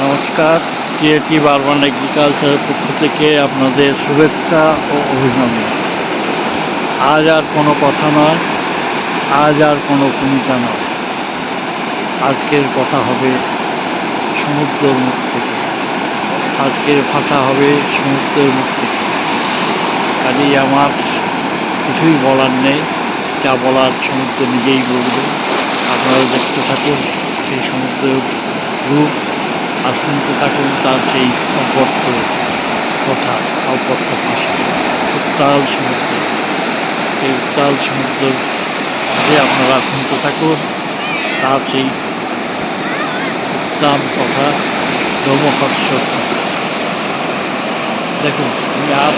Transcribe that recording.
নমস্কার, creative urban এগ্রিকালচারের পক্ষ থেকে আপনাদের শুভেচ্ছা ও অভিনন্দন। আজ আর কোনো কথা নয়, আজ আর কোনো ভূমিকা নয়। আজকের কথা হবে সমুদ্রের মুখ থেকে। আজকের ভাষা হবে সমুদ্রের মুখ থেকে। কাজেই আমার কিছুই বলার নেই, যা বলার সমুদ্র নিজেই বলবে। আপনারা দেখতে থাকুন সেই সমুদ্রের রূপ। আর শুনতে থাকুন তার সেই অব্যর্থ কথা অব্যর্থ ভাষা উত্তাল সমুদ্র। এই উত্তাল সমুদ্র যে আপনারা শুনতে থাকুন, তার সেই উত্তাল কথা রোমহর্ষক কথা দেখুন, আমি আর